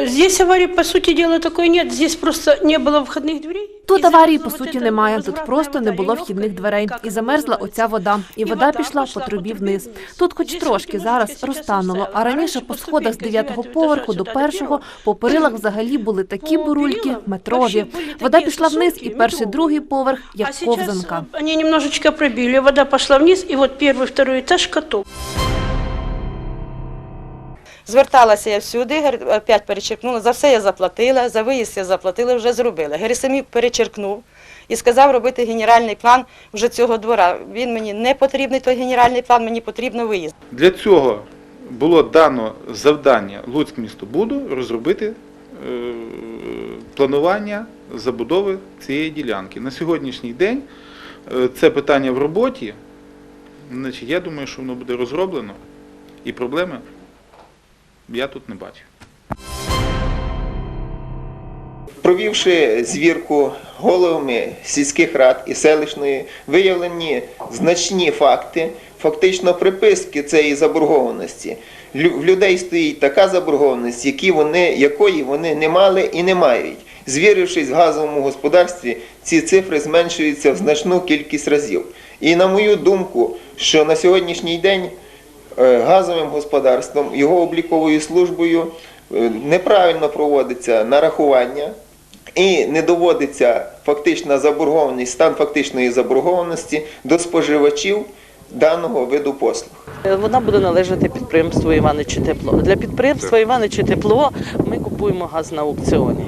Э, Здесь аварии, по сути дела, такой нет. Здесь просто не было входных дверей. Тут И аварії сразу по вот суті эта немає. Тут возвратная просто не вода, було и вхідних легкая, дверей. как І она замерзла называется. оця вода. І І вода вода пішла пішла по по трубі трубі вниз. вниз. Тут, хоч Здесь трошки тільки зараз можна розтануло, зараз а раніше раніше по по сходах з ступеньках з дев'ятого дев'ятого поверху до етажа сюди першого до по перилах взагалі були такі По бурульки перилам метрові. вообще були Вода такі пішла вниз, і стосунки перший, метрові. другий поверх як а сейчас ковзанка. э, они немножечко пробили, вода пошла вниз, и вот первый, второй этаж котов. Зверталася я всюди, опять перечеркнула. За все я заплатила, за виїзд я заплатила, вже зробила. Герасимів перечеркнув і сказав робити генеральний план вже цього двора. Він мені не потрібний, той генеральний план, мені потрібно виїзд. Для цього було дано завдання Луцьк місту Буду розробити е, планування забудови цієї ділянки. На сьогоднішній день е, це питання в роботі. Я думаю, що воно буде розроблено, і проблеми я тут не бачу. Провівши звірку головами сільських рад і селищної, виявлені значні факти, фактично приписки цієї заборгованості. В людей стоїть така заборгованість, які вони, якої вони не мали і не мають. Звірившись в газовому господарстві, ці цифри зменшуються в значну кількість разів. І на мою думку, що на сьогоднішній день газовим господарством, його обліковою службою е, неправильно проводиться нарахування і не доводиться фактична заборгованість, стан фактичної заборгованості до споживачів даного виду послуг. Вона буде належати підприємству Іваничі Тепло. Для підприємства Іваничі Тепло ми купуємо газ на аукціоні.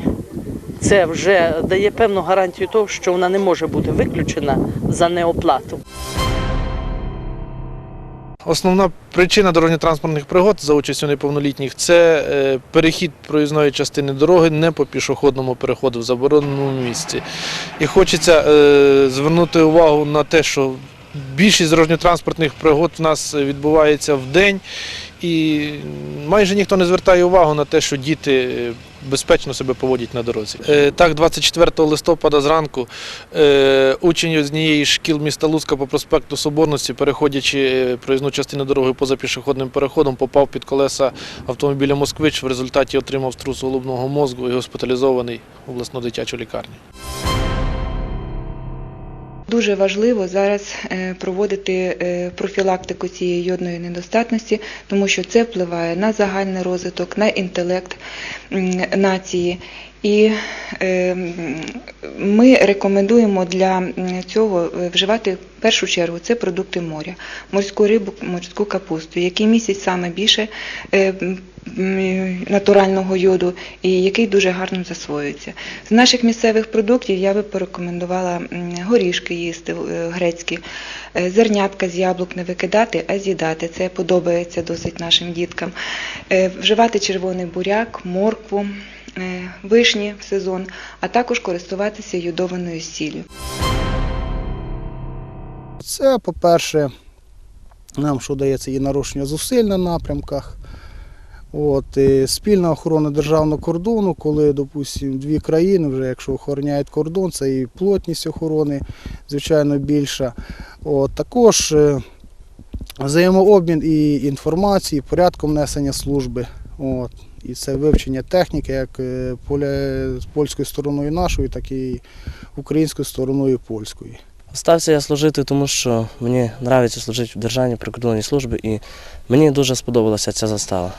Це вже дає певну гарантію того, що вона не може бути виключена за неоплату. Основна причина дорожньо-транспортних пригод за участю неповнолітніх це е, перехід проїзної частини дороги не по пішохідному переходу в забороненому місці. І хочеться е, звернути увагу на те, що більшість дорожньо-транспортних пригод у нас відбувається в день, і майже ніхто не звертає увагу на те, що діти безпечно себе поводять на дорозі. Е, Так, 24 листопада зранку е, учень однієї шкіл міста Луцька по проспекту Соборності, переходячи е, проїзну частину дороги поза пішохідним переходом, попав під колеса автомобіля Москвич. В результаті отримав струс головного мозку і госпіталізований в обласну дитячу лікарню. Дуже важливо зараз е, проводити е, профілактику цієї йодної недостатності, тому що це впливає на загальний розвиток, на інтелект нації. І е, ми рекомендуємо для цього е, вживати в першу чергу це продукти моря, морську рибу, морську капусту, які містять саме більше е, натурального йоду і який дуже гарно засвоюється. З наших місцевих продуктів я би порекомендувала горішки їсти е, грецькі, зернятка з яблук не викидати, а з'їдати. Це подобається досить нашим діткам. Вживати червоний буряк, моркву, вишні в сезон, а також користуватися йодованою сіллю. Це, по-перше, нам що дається і нарушення зусиль на напрямках. От, і спільна охорона державного кордону, коли, допустимо, дві країни, вже якщо охороняють кордон, це і плотність охорони, звичайно, більша. От, також е, взаємообмін і інформації, порядком несення служби. От, і це вивчення техніки як е, поля- з польською стороною нашою, так і українською стороною польської. Остався я служити, тому що мені подобається служити в Державній прикордонній службі і мені дуже сподобалася ця застава.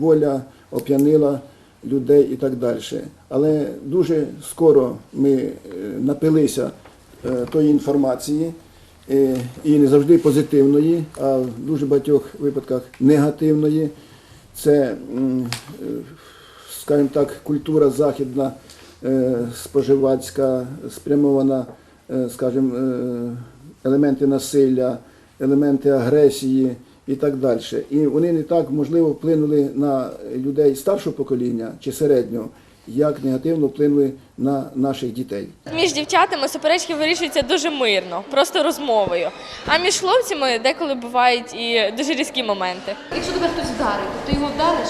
воля оп'янила людей і так далі. Але дуже скоро ми е, напилися е, тої інформації, і не завжди позитивної, а в дуже багатьох випадках негативної. Це, е, скажімо так, культура західна, е, споживацька, спрямована, е, скажімо, е, елементи насилля, елементи агресії і так далі. І вони не так можливо вплинули на людей старшого покоління чи середнього, як негативно вплинули на наших дітей. Між дівчатами суперечки вирішуються дуже мирно, просто розмовою. А між хлопцями деколи бувають і дуже різкі моменти. Якщо тебе хтось вдарить, то ти його вдариш?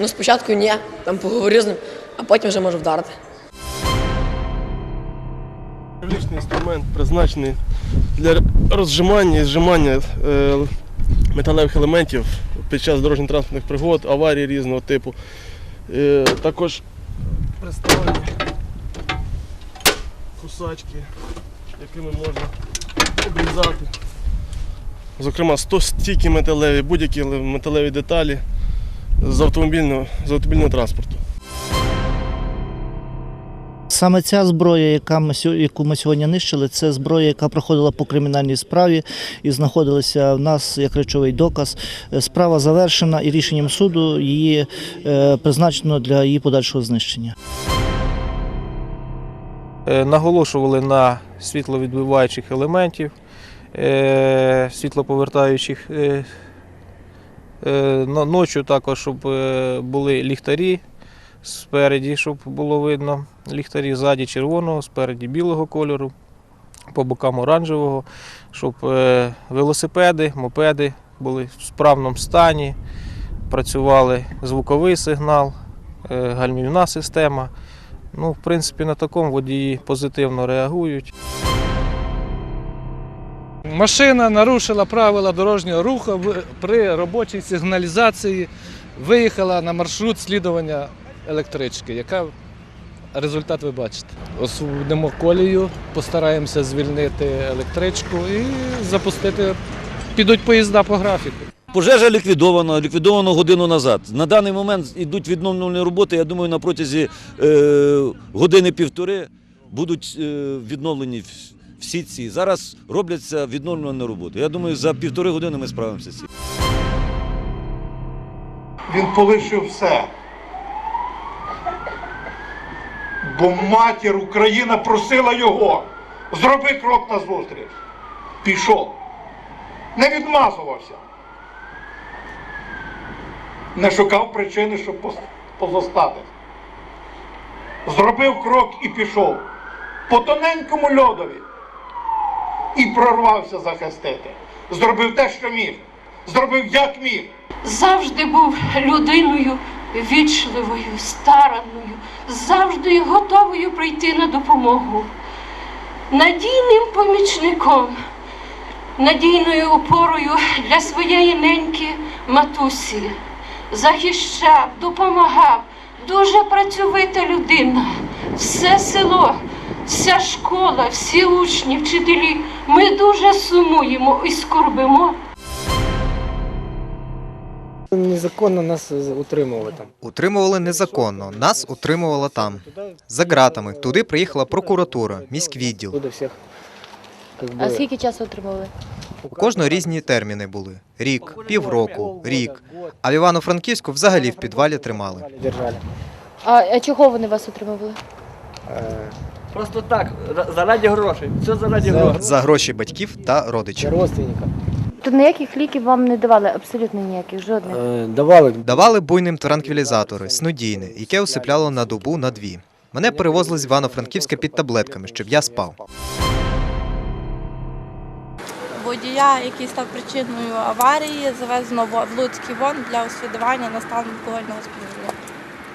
Ну, спочатку ні, там поговорю з ним, а потім вже можу вдарити. Гідравлічний інструмент призначений для розжимання і зжимання е, металевих елементів під час дорожньо-транспортних пригод, аварій різного типу. Е, Також представлені кусачки, якими можна обрізати. Зокрема, 100 стійки металеві, будь-які металеві деталі з автомобільного, з автомобільного транспорту. Саме ця зброя, яка ми, яку ми сьогодні нищили, це зброя, яка проходила по кримінальній справі і знаходилася в нас як речовий доказ. Е, Справа завершена і рішенням суду її е, призначено для її подальшого знищення. Е, Наголошували на світловідбиваючих елементів, світлоповертаючих. Ночі також, щоб були ліхтарі спереді, щоб було видно. Ліхтарі ззаді червоного, спереді білого кольору, по бокам оранжевого, щоб е, велосипеди, мопеди були в справному стані, працювали звуковий сигнал, е, гальмівна система. Ну, в принципі, на такому водії позитивно реагують. Машина нарушила правила дорожнього руху при робочій сигналізації, виїхала на маршрут слідування електрички, яка результат ви бачите. Освободимо колію, постараємося звільнити електричку і запустити. Підуть поїзда по графіку. Пожежа ліквідована, ліквідовано годину назад. На даний момент йдуть відновлювальні роботи. Я думаю, на протязі е, години-півтори будуть е, відновлені всі ці. Зараз робляться відновлювальні роботи. Я думаю, за півтори години ми справимося з цим. Він полишив все. Бо матір Україна просила його. Зроби крок назустріч. Пішов. Не відмазувався. Не шукав причини, щоб позостатись. Зробив крок і пішов. По тоненькому льодові. І прорвався захистити. Зробив те, що міг. Зробив як міг. завжди був людиною вічливою, старанною, завжди готовою прийти на допомогу, надійним помічником, надійною опорою для своєї неньки матусі, захищав, допомагав, дуже працьовита людина, все село. Вся школа, всі учні, вчителі, ми дуже сумуємо і скорбимо Незаконно нас утримували там. Утримували незаконно. Нас утримували там. За ґратами. Туди приїхала прокуратура, міськвідділ. Туди всіх. как А скільки часу отримали? У кожного різні терміни були: рік, півроку, рік. А в Івано-Франківську взагалі в підвалі тримали. держали. А, а чого вони вас отримували? Просто так, заради грошей. Все заради грошей. За гроші батьків та родичів. Родственника. То ніяких ліків вам не давали, абсолютно ніяких, жодних. Давали. Давали буйним транквілізатори, снодійне, яке усипляло на добу на дві. Мене перевозили з Івано-Франківська під таблетками, щоб я спав. Водія, який став причиною аварії, завезено в Луцький вон для освідування на стан алкогольного сп'яніння.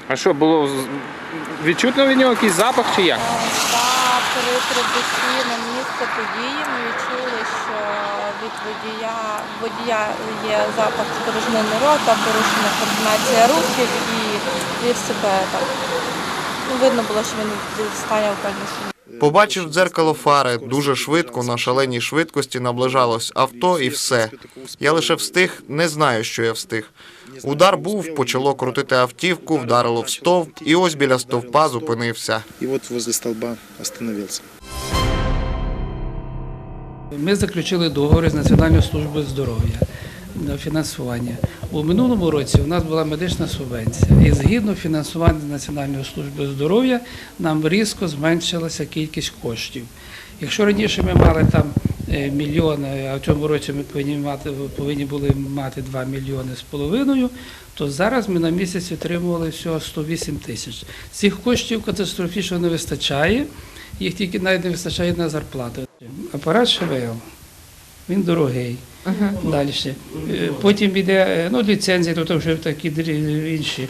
А що, було з- відчутно від нього якийсь запах чи як? Та при прибутті на місце події ми відчули, що від водія, водія є запах спорожнини рота, порушена координація рухів і він себе так. Ну, видно було, що він в стані алкогольного. Побачив дзеркало фари, дуже швидко, на шаленій швидкості наближалось авто і все. Я лише встиг, не знаю, що я встиг. Удар був, почало крутити автівку, вдарило в стовп, і ось біля стовпа зупинився. И вот возле столба остановился. Ми заключили договори з Національною службою здоров'я на фінансування. У минулому році у нас була медична субвенція, і згідно фінансування Національної служби здоров'я нам різко зменшилася кількість коштів. Якщо раніше ми мали там е, мільйон, а в цьому році ми повинні мати повинні були мати 2 мільйони з половиною, то зараз ми на місяць отримували всього 108 тисяч. Цих коштів катастрофічно не вистачає, їх тільки навіть не вистачає на зарплату. Апарат ШВЛ, він дорогий. Далі. Е, Потім йде е, ну, ліцензія, то вже такі інші.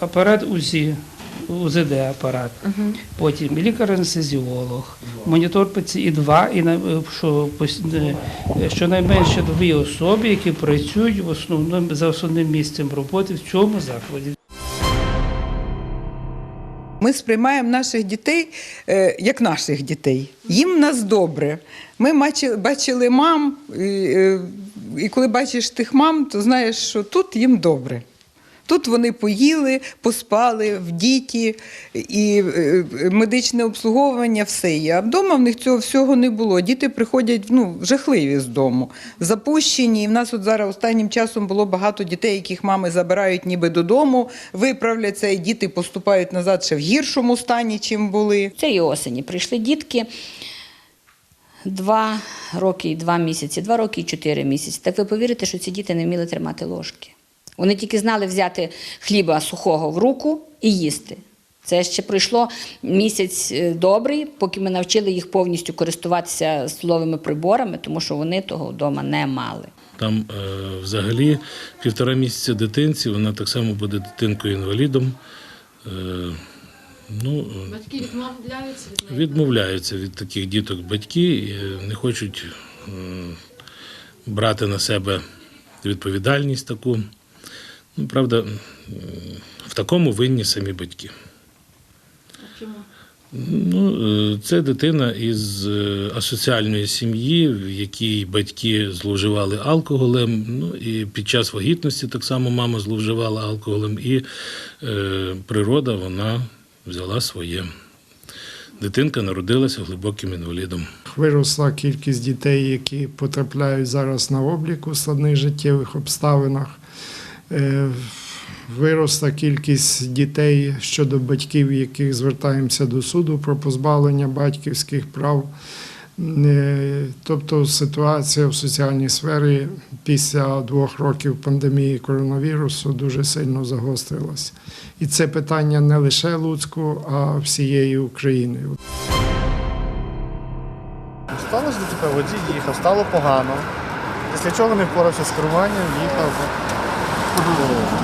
Апарат УЗІ УЗД апарат, потім лікар-анестезіолог, монітор паці і два, і на- що е, щонайменше дві особи, які працюють в основному за основним місцем роботи в цьому закладі. Ми сприймаємо наших дітей е, як наших дітей. Їм нас добре. Ми бачили, бачили мам, е, і коли бачиш тих мам, то знаєш, що тут їм добре. Тут вони поїли, поспали в діті, і е, медичне обслуговування все є. А вдома в них цього всього не було. Діти приходять ну, жахливі з дому, запущені. І в нас от зараз останнім часом було багато дітей, яких мами забирають ніби додому, виправляться, і діти поступають назад ще в гіршому стані, чим були. Цієї осені прийшли дітки два роки і два місяці, два роки і чотири місяці. Так ви повірите, що ці діти не вміли тримати ложки. Вони тільки знали взяти хліба сухого в руку і їсти. Це ще пройшло місяць е, добрий, поки ми навчили їх повністю користуватися столовими приборами, тому що вони того вдома не мали. Там е, взагалі півтора місяця дитинці, вона так само буде дитинкою-інвалідом. Е, ну, Батьки відмовляються від відмовляються від таких діток батьки, не хочуть е, брати на себе відповідальність таку. Ну, правда, в такому винні самі батьки. Ну, е, це дитина із е, асоціальної сім'ї, в якій батьки зловживали алкоголем. Ну і під час вагітності так само мама зловживала алкоголем, і е, природа вона взяла своє. Дитинка народилася глибоким інвалідом. Виросла кількість дітей, які потрапляють зараз на облік у складних життєвих обставинах. Е, Виросла кількість дітей щодо батьків, яких звертаємося до суду про позбавлення батьківських прав. Е, Тобто ситуація в соціальній сфері після двох років пандемії коронавірусу дуже сильно загострилася. І це питання не лише Луцьку, а всієї України. Сталося ДТП, водій їхав, стало погано. Після чого не впорався з керуванням, їхав.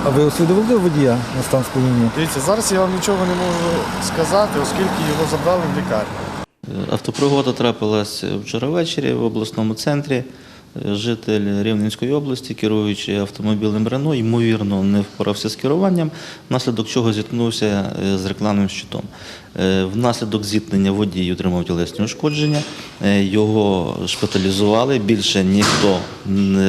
А ви усвідомили водія на стан сп'яніння? Дивіться, зараз я вам нічого не можу сказати, оскільки його забрали в лікарню. Автопригода трапилась вчора ввечері в обласному центрі. Житель Рівненської області, керуючи автомобілем Рено, ймовірно, не впорався з керуванням, внаслідок чого зіткнувся е, з рекламним щитом. Е, Внаслідок зіткнення водій отримав тілесні ушкодження, е, його шпиталізували. Більше ніхто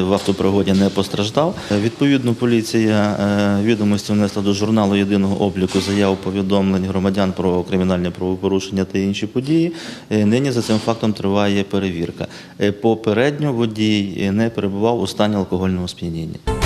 в автопригоді не постраждав. Е, Відповідно, поліція відомості внесла до журналу єдиного обліку заяв повідомлень громадян про кримінальне правопорушення та інші події. Нині за цим фактом триває перевірка. Попередньо водій не перебував у стані алкогольного сп'яніння.